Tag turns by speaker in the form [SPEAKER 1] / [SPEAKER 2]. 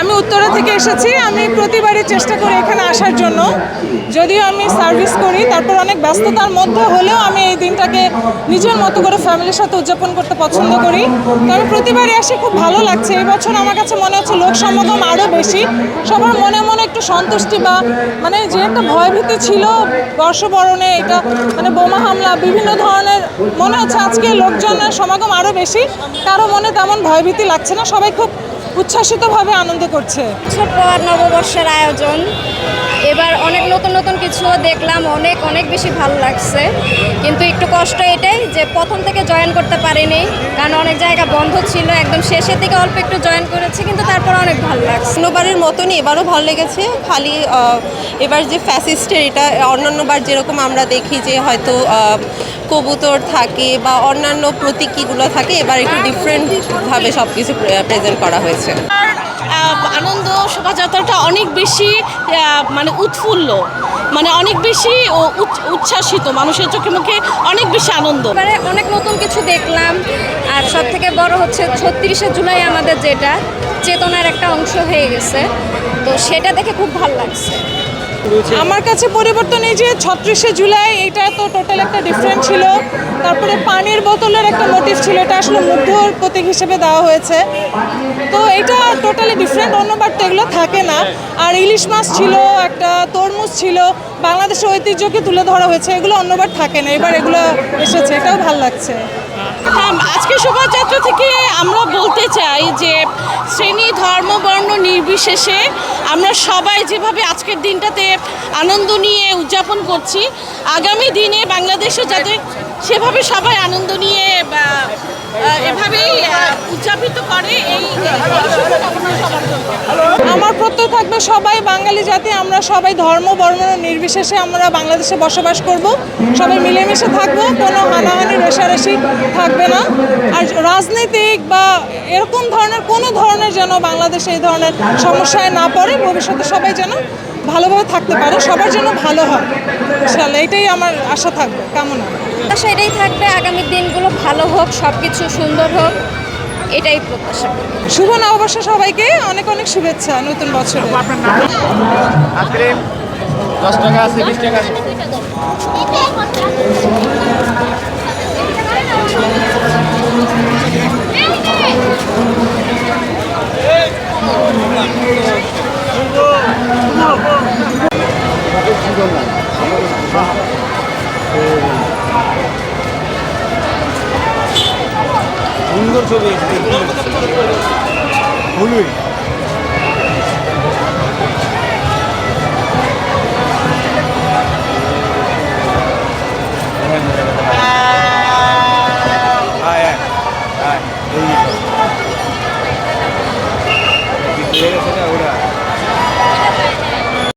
[SPEAKER 1] আমি উত্তরা থেকে এসেছি। আমি প্রতিবারই চেষ্টা করি এখানে আসার জন্য। যদিও আমি সার্ভিস করি, তারপর অনেক ব্যস্ততার মধ্যে হলেও আমি এই দিনটাকে নিজের মতো করে ফ্যামিলির সাথে উদযাপন করতে পছন্দ করি। তো আমি প্রতিবারই আসি, খুব ভালো লাগছে। এই বছর আমার কাছে মনে হচ্ছে লোক সমাগম আরও বেশি। সবার মনে মনে একটু সন্তুষ্টি বা মানে যে একটা ভয়ভীতি ছিল বর্ষবরণে, এটা মানে বোমা হামলা, বিভিন্ন ধরনের মনে হচ্ছে আজকে লোকজনের সমাগম আরও বেশি। কারও মনে তেমন ভয়ভীতি লাগছে না। সবাই খুব উচ্ছ্বাসিতভাবে আনন্দ করছে।
[SPEAKER 2] ছোট্ট আর নববর্ষের আয়োজন। এবার অনেক নতুন নতুন কিছু দেখলাম, অনেক অনেক বেশি ভালো লাগছে। প্রথম থেকে জয়েন করতে পারিনি কারণ অনেক জায়গা বন্ধ ছিল একদম শেষের দিকে অল্প একটু জয়েন করেছি কিন্তু তারপর অনেক ভালো লাগছে।
[SPEAKER 3] অন্যবারের মতনই এবারও ভালো লেগেছে খালি এবার যে ফ্যাসিস্টের এটা অন্যান্যবার যেরকম আমরা দেখি যে হয়তো কবুতর থাকে বা অন্যান্য প্রতীকীগুলো থাকে এবার একটু ডিফারেন্টভাবে সব কিছু প্রেজেন্ট করা হয়েছে।
[SPEAKER 4] আনন্দ শোভাযাত্রাটা অনেক বেশি মানে উৎফুল্ল মানে অনেক বেশি ও- উচ্ছ- উচ্ছ্বাসিত মানুষের চোখে মুখে অনেক বেশি আনন্দ।
[SPEAKER 2] এবারে অনেক নতুন কিছু দেখলাম। আর সব থেকে বড় হচ্ছে ছত্রিশে জুলাই আমাদের যেটা, চেতনার একটা অংশ হয়ে গেছে। তো সেটা দেখে খুব ভালো লাগছে।
[SPEAKER 1] আমার কাছে পরিবর্তন এই যে ছত্রিশে জুলাই এটা তো টোটাল একটা ডিফারেন্ট ছিল। তারপরে পানির বোতলের একটা মোটিভ ছিল এটা আসলে মুগ্ধর প্রতীক হিসেবে দেওয়া হয়েছে। তো এটা টোটালি ডিফারেন্ট অন্যবার তো এগুলো থাকে না। আর ইলিশ মাছ ছিল একটা তরমুজ ছিল বাংলাদেশের ঐতিহ্যকে তুলে ধরা হয়েছে এগুলো অন্যবার থাকে না এবার এগুলো এসেছে এটাও ভালো লাগছে।
[SPEAKER 4] হ্যাঁ, আজকে শোভাযাত্রা থেকে আমরা বলতে চাই যে শ্রেণি ধর্ম বর্ণ নির্বিশেষে আমরা সবাই যেভাবে আজকের দিনটাতে আনন্দ নিয়ে উদযাপন করছি, আগামী দিনে বাংলাদেশও যাতে সেভাবে সবাই আনন্দ নিয়ে এভাবেই উদযাপিত করে, এই
[SPEAKER 1] আমার প্রত্যয় থাকবে সবাই বাঙালি জাতি, আমরা সবাই ধর্ম, বর্ণ, নির্বিশেষে আমরা বাংলাদেশে বসবাস করব। সবাই মিলেমিশে থাকব, কোনো হানাহানি, রেশারেশি থাকবে না। আর রাজনৈতিক বা এরকম ধরনের, কোনো ধরনের যেন বাংলাদেশে এই ধরনের সমস্যায় না পড়ে, ভবিষ্যতে সবাই যেন ভালোভাবে থাকতে পারে, সবার জন্য ভালো হয়। এটাই আমার আশা থাকবে, কামনা।
[SPEAKER 2] প্রত্যাশা এটাই থাকবে, আগামী দিনগুলো ভালো হোক সব কিছু সুন্দর হোক। এটাই প্রত্যাশা।
[SPEAKER 1] শুভ নববর্ষ সবাইকে অনেক অনেক শুভেচ্ছা নতুন বছর।
[SPEAKER 5] দশ টাকা আছে বিশ টাকা আছে। সুন্দর ছবি হুলুই Llega a ser ahora.